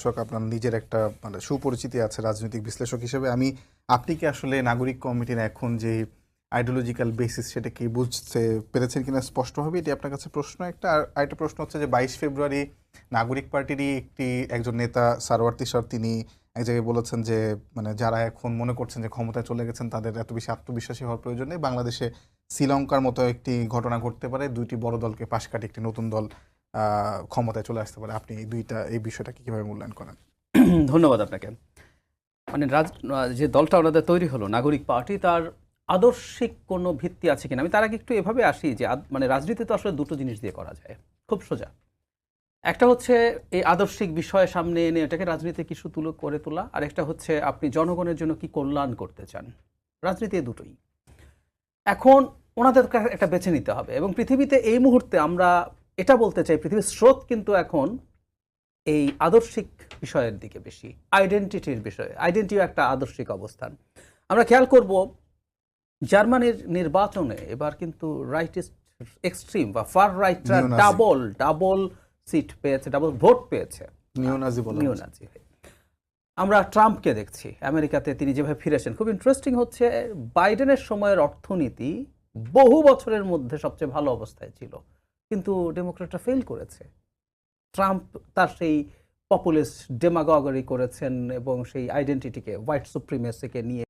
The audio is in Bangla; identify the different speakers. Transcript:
Speaker 1: দর্শক আপনার নিজের একটা মানে সুপরিচিতি আছে রাজনৈতিক বিশ্লেষক হিসেবে। আমি, আপনি কি আসলে নাগরিক কমিটির এখন যে আইডিওলজিক্যাল বেসিস সেটা কি বুঝতে পেরেছেন কিনা স্পষ্টভাবে? এটি আপনার কাছে প্রশ্ন একটা। আর আরেকটা প্রশ্ন হচ্ছে যে বাইশ ফেব্রুয়ারি নাগরিক পার্টিরই একটি, একজন নেতা সারওয়ার তিশার, তিনি এক জায়গায় বলেছেন যে মানে যারা এখন মনে করছেন যে ক্ষমতায় চলে গেছেন, তাদের এত বেশি আত্মবিশ্বাসী হওয়ার প্রয়োজন নেই। বাংলাদেশে শ্রীলঙ্কার মতো একটি ঘটনা ঘটতে পারে। দুইটি বড় দলকে পাশ কাটিয়ে একটি নতুন দল ক্ষমতায় চলে আসতে পারে। আপনি দুইটা, এই বিষয়টাকে কীভাবে মূল্যায়ন করেন?
Speaker 2: ধন্যবাদ আপনাকে। মানে রাজ, যে দলটা ওনাদের তৈরি হলো, নাগরিক পার্টি, তার আদর্শিক কোনো ভিত্তি আছে কিনা? আমি তার আগে একটু এভাবে আসি যে মানে রাজনীতি তো আসলে দুটো জিনিস দিয়ে করা যায়, খুব সোজা। একটা হচ্ছে এই আদর্শিক বিষয় সামনে এনে এটাকে রাজনীতি কিছু তুলে, করে তোলা, আর একটা হচ্ছে আপনি জনগণের জন্য কি কল্যাণ করতে চান। রাজনীতি দুটোই। এখন ওনাদের একটা বেছে নিতে হবে, এবং পৃথিবীতে এই মুহূর্তে আমরা এটা বলতে চাই পৃথিবীর স্রোত কিন্তু এখন এই আদর্শিক বিষয়ের দিকে বেশি আইডেন্টিটির বিষয়ে। আইডেন্টিটিও একটা আদর্শিক অবস্থান। আমরা খেয়াল করব জার্মানির নির্বাচনে এবার কিন্তু রাইটিস্ট এক্সট্রিম বা ফার রাইটরা ডাবল ডাবল সিট পেয়েছে ডাবল ভোট পেয়েছে।
Speaker 1: Neo Nazi.
Speaker 2: আমরা ট্রাম্পকে দেখছি আমেরিকাতে তিনি যেভাবে ফিরেছেন। খুব ইন্টারেস্টিং হচ্ছে বাইডেনের সময়ের অর্থনীতি বহু বছরের মধ্যে সবচেয়ে ভালো অবস্থায় ছিল। কিন্তু ডেমোক্রেটরা ফেল করেছে। ট্রাম্প তার সেই পপুলিস্ট ডেমাগরি করেছেন এবং সেই আইডেন্টিটিকে হোয়াইট সুপ্রিমেসিকে নিয়ে